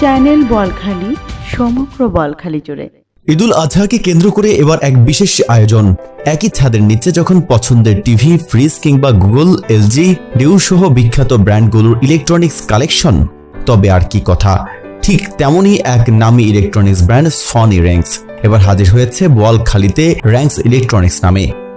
Channel Balkhali, সমগ্র বলখালি জুড়ে। ঈদুল আজহাকে কেন্দ্র করে এবার এক বিশেষ আয়োজন। একই ছাদের নিচে যখন পছন্দের টিভি, ফ্রিজ কিংবা গুগল, এলজি ডিউ সহ বিখ্যাত ব্র্যান্ডগুলোর ইলেকট্রনিক্স কালেকশন, তবে আর কি কথা? ঠিক তেমনই এক নামী ইলেকট্রনিক্স ব্র্যান্ড সনি র্যাঙ্কস এবার হাজির হয়েছে বোয়ালখালীতে র্যাঙ্কস ইলেকট্রনিক্স নামে।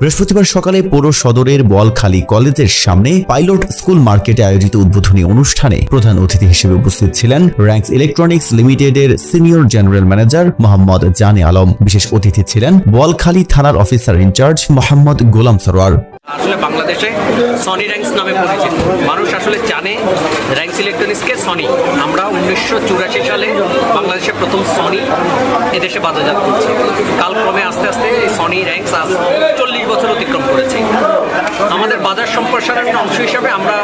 বৃহস্পতিবার সকালে পৌর সদরের বলখালী কলেজের সামনে পাইলট স্কুল মার্কেটে আয়োজিত উদ্বোধনী অনুষ্ঠানে প্রধান অতিথি হিসেবে উপস্থিত ছিলেন র্যাঙ্কস ইলেকট্রনিক্স লিমিটেডের senior general manager Mohammad Jane Alam. বিশেষ অতিথি ছিলেন বলখালী থানার officer in charge Mohammad Golam Sarwar. আসলে বাংলাদেশে সনি র্যাঙ্কস নামে পরিচিত। মানুষ আসলে জানে র্যাঙ্কস ইলেকট্রনিক্সকে সনি আমরা উনিশশো চুরাশি সালে বাংলাদেশে প্রথম সনি এদেশে বাজারজাত করছি। কালক্রমে আস্তে আস্তে এই সনি র্যাঙ্কস আজ চল্লিশ বছর অতিক্রম করেছে। আমাদের বাজার সম্প্রসারণের অংশ হিসাবে আমরা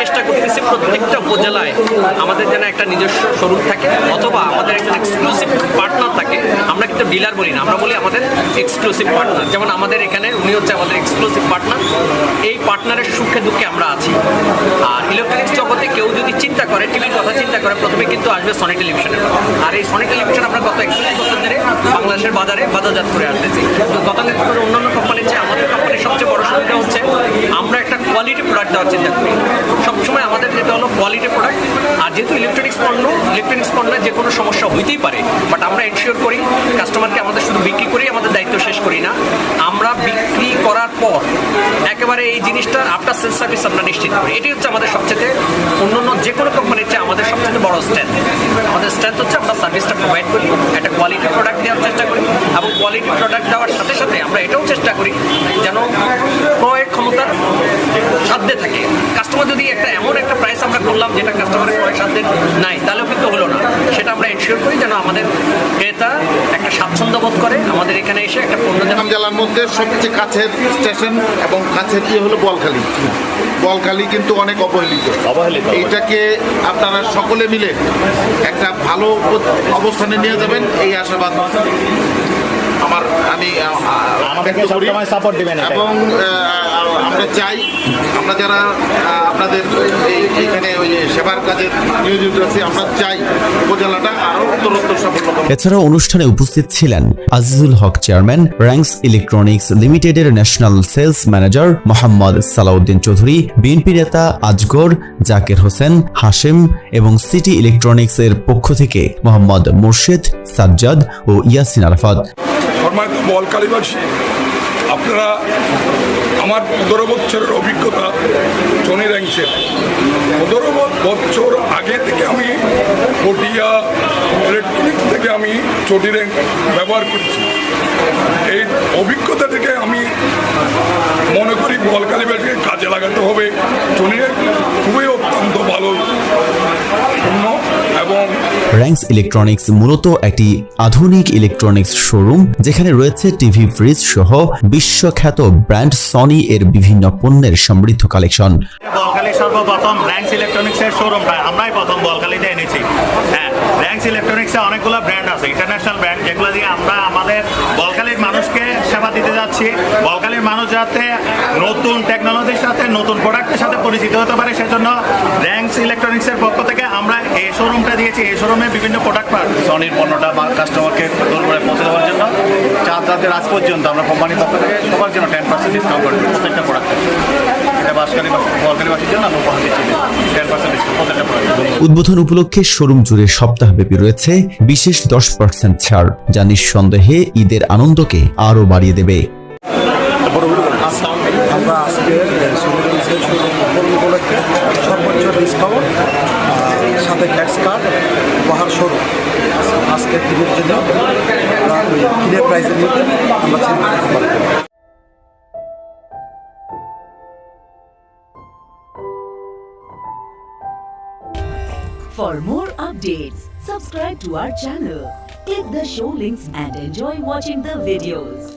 চেষ্টা করতেছি প্রত্যেকটা উপজেলায় আমাদের যেন একটা নিজস্ব শোরুম থাকে অথবা আমাদের একটা এক্সক্লুসিভ পার্টনার থাকে। আমরা কিন্তু ডিলার বলি না, আমরা বলি আমাদের এক্সক্লুসিভ পার্টনার যেমন আমাদের এখানে উনি হচ্ছে আমাদের এক্সক্লুসিভ পার্টনার পার্টনারের আমরা আছি। আর ইলেকট্রনিক্স জগতে কেউ যদি চিন্তা করে টিভির কথা চিন্তা করে, প্রথমে কিন্তু আসবে সনি টেলিভিশনের আর এই সনি টেলিভিশন আমরা গত একচল্লিশ বছর ধরে বাংলাদেশের বাজারে বাজারজাত করে আসতেছি। তো গত গতানুগতিক অন্যান্য কোম্পানির চেয়ে আমাদের কোম্পানির সবচেয়ে বড় সুবিধা হচ্ছে, আমরা একটা কোয়ালিটি প্রোডাক্ট দেওয়ার চিন্তা করি। সবসময় আমাদের যেটা হলো কোয়ালিটি প্রোডাক্ট যেহেতু ইলেকট্রনিক্স পণ্য ইলেকট্রনিক্স পণ্যের যে কোনো সমস্যা হইতেই পারে বাট আমরা এনশিওর করি কাস্টমারকে আমাদের শুধু বিক্রি করেই আমাদের দায়িত্ব শেষ করি না। আমরা বিক্রি করার পর একেবারে এই জিনিসটার আফটার সেল সার্ভিস আমরা নিশ্চিত করি। এটি হচ্ছে আমাদের সবচেয়ে অন্যান্য যে কোনো কোম্পানির চেয়ে আমাদের সবচেয়ে বড় স্ট্রেংথ আমাদের স্ট্রেংথ হচ্ছে আমরা সার্ভিসটা প্রোভাইড করি, একটা কোয়ালিটি প্রোডাক্ট দেওয়ার চেষ্টা করি, এবং কোয়ালিটি প্রোডাক্ট দেওয়ার সাথে সাথে আমরা এটাও চেষ্টা করি যেন ক্রয়ের ক্ষমতার সাধ্যে থাকে। কাস্টমার যদি একটা এমন একটা প্রাইস আমরা করলাম, যেটা কাস্টমারের ক্রয় সাধ্যে নাই তাহলেও কিন্তু হলো না সেটা আমরা এনশিওর করি যেন আমাদের ক্রেতা একটা স্বাচ্ছন্দ্য বোধ করে আমাদের এখানে এসে একটা পণ্য জেলার মধ্যে সবচেয়ে কাছের স্টেশন এবং কাছের দিয়ে হলো বলখালি বলখালি কিন্তু অনেক অবহেলিত অবহেলিত। এইটাকে আপনারা সকলে মিলে একটা ভালো অবস্থানে নিয়ে যাবেন এই আশাবাদ আমার আমি আমাদেরকে করি। সবসময় support দিবেন এবং আমরা চাই আমরা যারা আপনাদের এই এখানে ওই যে সেবার কাজে নিয়োজিত আছি আমরা চাই উপজেলাটা আরও উত্তরোত্তর সাফল্য পাবে। এছাড়াও অনুষ্ঠানে উপস্থিত ছিলেন আজিজুল হক চেয়ারম্যান র্যাঙ্কস ইলেকট্রনিক্স লিমিটেডের national sales manager Mohammad Salauddin Chowdhury BNP নেতা আজগর জাকির হোসেন হাশেম এবং সিটি ইলেকট্রনিক্স এর পক্ষ থেকে মোহাম্মদ মুর্শেদ সাজ্জাদ ও ইয়াসিন আরাফাত আপনারা আমার পনেরো বছরের অভিজ্ঞতা টনি র্যাংসের পনেরো বছর আগে থেকে আমি পটিয়া ইলেকট্রনিক্স থেকে আমি চটি র্যাঙ্ক ব্যবহার করছি। এই অভিজ্ঞতা থেকে আমি মনে করি বলকালীবাসীকে কাজে লাগাতে হবে। টনি র্যাঙ্ক খুবই অত্যন্ত ভালো পণ্য এবং র্যাঙ্কস ইলেকট্রনিক্স মূলত একটি আধুনিক ইলেকট্রনিক্স শোরুম যেখানে রয়েছে টিভি ফ্রিজ সহ বিশ্বখ্যাত ব্র্যান্ড সনি এর বিভিন্ন পণ্যের সমৃদ্ধ কালেকশন সর্বপ্রথম র্যাঙ্কস ইলেকট্রনিক্সের শোরুমটা আমরাই প্রথম বলখালিতে এনেছি। হ্যাঁ র্যাঙ্কস ইলেকট্রনিক্সে অনেকগুলো ব্র্যান্ড আছে ইন্টারন্যাশনাল ব্র্যান্ড যেগুলো দিয়ে আমরা আমাদের বলখালির মানুষকে সেবা দিতে যাচ্ছি। বলখালির মানুষ যাতে নতুন টেকনোলজির সাথে, নতুন প্রোডাক্টের সাথে পরিচিত হতে পারে, সেজন্য র্যাঙ্কস ইলেকট্রনিক্সের পক্ষ থেকে আমরা এই শোরুমটা এই শোরুমে বিভিন্ন প্রোডাক্ট পাওয়া সনির পণ্যটা বা কাস্টমারকে দূর করে পৌঁছে দেওয়ার জন্য চার রাতের আজ পর্যন্ত আমরা কোম্পানির পক্ষ থেকে সবার জন্য টেন পার্সেন্ট ডিসকাউন্ট করে প্রত্যেকটা প্রোডাক্টে এটা বাসকালী বা বলকালীবাসীর জন্য আমরা উপহার দিচ্ছি। টেন পার্সেন্ট ডিসকাউন্ট প্রত্যেকটা উদ্বোধন উপলক্ষে শোরুম জুড়ে সপ্তাহব্যাপী রয়েছে বিশেষ দশ পার্সেন্ট ছাড় যা নিঃসন্দেহে ঈদের আনন্দকে আরও বাড়িয়ে দেবে। আমরা আজকে সর্বোচ্চ ডিসকাউন্ট সাথে ক্যাশ কার্ড উপহার শোরুম আজকের দিনের জন্য আমরা ওই কিনে প্রাইসের মধ্যে আমরা চিন্তা করতে পারি For more updates, subscribe to our channel, click the show links and enjoy watching the videos.